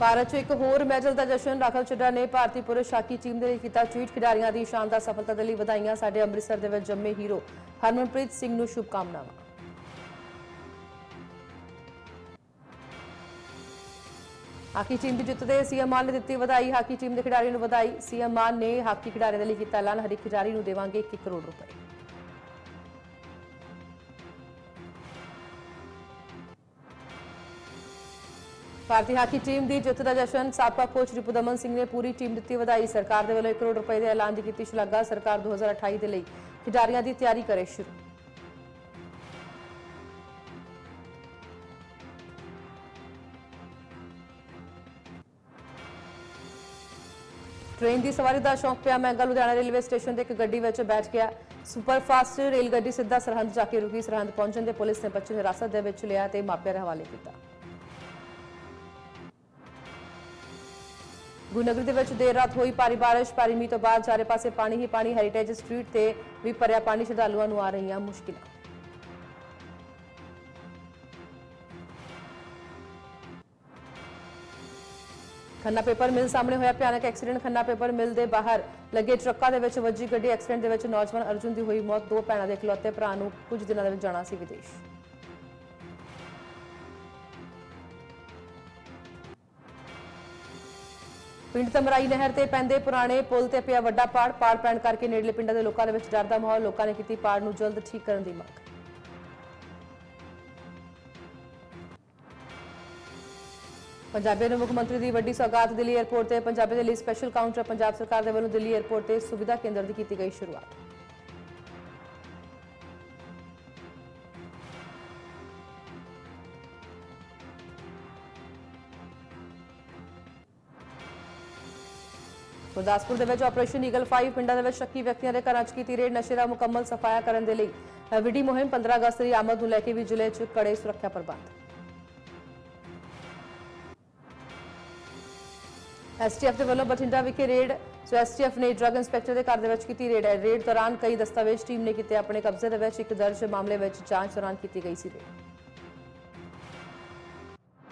ਭਾਰਤ 'ਚ ਇੱਕ ਹੋਰ ਮੈਡਲ ਦਾ ਜਸ਼ਨ ਰਾਖਲ ਚੱਡਾ ਨੇ ਭਾਰਤੀ ਪੁਰਸ਼ ਹਾਕੀ ਟੀਮ ਦੇ ਲਈ ਕੀਤਾ। ਟਵੀਟ ਖਿਡਾਰੀਆਂ ਦੀ ਸ਼ਾਨਦਾਰ ਸਫਲਤਾ ਦੇ ਲਈ ਵਧਾਈਆਂ। ਸਾਡੇ ਅੰਮ੍ਰਿਤਸਰ ਦੇ ਵਿੱਚ ਜੰਮੇ ਹੀਰੋ ਹਰਮਨਪ੍ਰੀਤ ਸਿੰਘ ਨੂੰ ਸ਼ੁਭਕਾਮਨਾਵਾਂ। ਹਾਕੀ ਟੀਮ ਦੀ ਜਿੱਤ ਤੇ ਸੀਐਮ ਮਾਨ ਨੇ ਦਿੱਤੀ ਵਧਾਈ। ਹਾਕੀ ਟੀਮ ਦੇ ਖਿਡਾਰੀਆਂ ਨੂੰ ਵਧਾਈ। ਸੀਐਮ ਮਾਨ ਨੇ ਹਾਕੀ ਖਿਡਾਰੀਆਂ ਦੇ ਲਈ ਕੀਤਾ ਐਲਾਨ। ਹਰ ਇੱਕ ਖਿਡਾਰੀ ਨੂੰ ਦੇਵਾਂਗੇ 1 ਕਰੋੜ ਰੁਪਏ। ਭਾਰਤੀ ਹਾਕੀ ਟੀਮ ਦੀ ਜਿੱਤ ਦਾ ਜਸ਼ਨ ਸਾਬਕਾ ਕੋਚ ਰਿਪੁਦਮਨ ਸਿੰਘ ਨੇ ਪੂਰੀ ਟੀਮ ਦਿੱਤੀ ਵਧਾਈ। ਸਰਕਾਰ ਦੇ ਵੱਲੋਂ 1 ਕਰੋੜ ਰੁਪਏ ਦੇ ਐਲਾਨ ਦੀ ਕੀਤੀ ਸ਼ਲਾਘਾ। ਸਰਕਾਰ 2028 ਦੇ ਲਈ ਖਿਡਾਰੀਆਂ ਦੀ ਤਿਆਰੀ ਕਰੇ ਸ਼ੁਰੂ। ਟ੍ਰੇਨ ਦੀ ਸਵਾਰੀ ਦਾ ਸ਼ੌਂਕ ਪਿਆ। ਮਹਿੰਗਾ ਲੁਧਿਆਣਾ ਰੇਲਵੇ ਸਟੇਸ਼ਨ ਤੇ ਇੱਕ ਗੱਡੀ ਵਿੱਚ ਬੈਠ ਗਿਆ। ਸੁਪਰ ਫਾਸਟ ਰੇਲ ਗੱਡੀ ਸਿੱਧਾ ਸਰਹੰਦ ਜਾ ਕੇ ਰੁਕੀ। ਸਰਹੰਦ ਪਹੁੰਚਣ ਤੇ ਪੁਲਿਸ ਨੇ ਬੱਚੇ ਨੂੰ ਹਿਰਾਸਤ ਦੇ ਵਿੱਚ ਲਿਆ ਤੇ ਮਾਪਿਆਂ ਦੇ ਹਵਾਲੇ ਕੀਤਾ। ਗੁਰਨਗਰੀ ਦੇ ਵਿੱਚ ਦੇਰ ਰਾਤ ਹੋਈ ਭਾਰੀ ਬਾਰਿਸ਼। ਭਾਰੀ ਮੀਂਹ ਤੋਂ ਬਾਅਦ ਚਾਰੇ ਪਾਸੇ ਪਾਣੀ ਹੀ ਪਾਣੀ ਹੈਰੀਟੇਜ ਸਟਰੀਟ ਤੇ ਵੀ ਭਰਿਆ ਪਾਣੀ। ਸ਼ਰਧਾਲੂਆਂ ਨੂੰ ਆ ਰਹੀਆਂ ਮੁਸ਼ਕਿਲਾਂ। ਖੰਨਾ ਪੇਪਰ ਮਿਲ ਸਾਹਮਣੇ ਹੋਇਆ। ਭਿਆਨਕ ਐਕਸੀਡੈਂਟ ਖੰਨਾ ਪੇਪਰ ਮਿਲ ਦੇ ਬਾਹਰ। ਲੱਗੇ ਟਰੱਕਾਂ ਦੇ ਵਿੱਚ ਵੱਜੀ ਗੱਡੀ। ਐਕਸੀਡੈਂਟ ਦੇ ਵਿੱਚ ਨੌਜਵਾਨ ਅਰਜੁਨ ਦੀ ਹੋਈ ਮੌਤ। ਦੋ ਭੈਣਾਂ ਦੇ ਇਕਲੌਤੇ ਭਰਾ ਨੂੰ ਕੁਝ ਦਿਨਾਂ ਦੇ ਵਿੱਚ ਜਾਣਾ ਸੀ ਵਿਦੇਸ਼। ਪਿੰਡ ਤਮਰਾਈ ਨਹਿਰ ਤੇ ਪੈਂਦੇ ਪੁਰਾਣੇ ਪੁਲ ਤੇ ਪਿਆ ਵੱਡਾ ਪਾੜ ਪਾੜ ਪੈਣ ਕਰਕੇ ਨੇੜਲੇ ਪਿੰਡਾਂ ਦੇ ਲੋਕਾਂ ਦੇ ਵਿੱਚ ਡਰ ਦਾ ਮਾਹੌਲ, ਲੋਕਾਂ ਨੇ ਕੀਤੀ ਪਾੜ ਨੂੰ ਜਲਦ ਠੀਕ ਕਰਨ ਦੀ ਮੰਗ। ਪੰਜਾਬੀਆਂ ਨੂੰ ਮੁੱਖ ਮੰਤਰੀ ਦੀ ਵੱਡੀ ਸੌਗਾਤ ਦਿੱਲੀ 에ਅਰਪੋਰਟ ਤੇ ਪੰਜਾਬੀ ਦੇ ਲਈ ਸਪੈਸ਼ਲ ਕਾਊਂਟਰ, ਪੰਜਾਬ ਸਰਕਾਰ ਦੇ ਵੱਲੋਂ ਦਿੱਲੀ 에ਅਰਪੋਰਟ ਤੇ ਸੁਵਿਧਾ ਕੇਂਦਰ ਦੀ ਕੀਤੀ ਗਈ ਸ਼ੁਰੂਆਤ। ਗੁਰਦਾਸਪੁਰ ਦੇ ਵਿੱਚ ਆਪਰੇਸ਼ਨ ਈਗਲ 5 ਪਿੰਡਾਂ ਦੇ ਵਿੱਚ ਸ਼ੱਕੀ ਵਿਅਕਤੀਆਂ ਦੇ ਘਰਾਂ 'ਚ ਕੀਤੀ ਰੇਡ ਨਸ਼ੇ ਦਾ ਮੁਕੰਮਲ ਸਫਾਇਆ ਕਰਨ ਦੇ ਲਈ ਅ, ਮੁਹਿੰਮ 15 ਅਗਸਤ ਦੀ ਆਮਦ ਨੂੰ ਲੈ ਕੇ ਵੀ ਜ਼ਿਲ੍ਹੇ 'ਚ ਕੜੇ ਸੁਰੱਖਿਆ ਪ੍ਰਬੰਧ। ਐਸਟੀਐਫ ਦੇ ਵੱਲੋਂ ਬਠਿੰਡਾ ਵਿਖੇ ਰੇਡ ਸੋ ਐਸਟੀਐਫ ਨੇ ਡਰੱਗ ਇੰਸਪੈਕਟਰ ਦੇ ਘਰ ਦੇ ਵਿੱਚ ਕੀਤੀ ਰੇਡ ਹੈ ਰੇਡ ਦੌਰਾਨ ਕਈ ਦਸਤਾਵੇਜ਼ ਟੀਮ ਨੇ ਕੀਤੇ ਆਪਣੇ ਕਬਜ਼ੇ ਦੇ ਵਿੱਚ ਇੱਕ ਦਰਜ ਮਾਮਲੇ ਵਿੱਚ ਜਾਂਚ ਦੌਰਾਨ ਕੀਤੀ ਗਈ ਸੀ ਰੇਡ।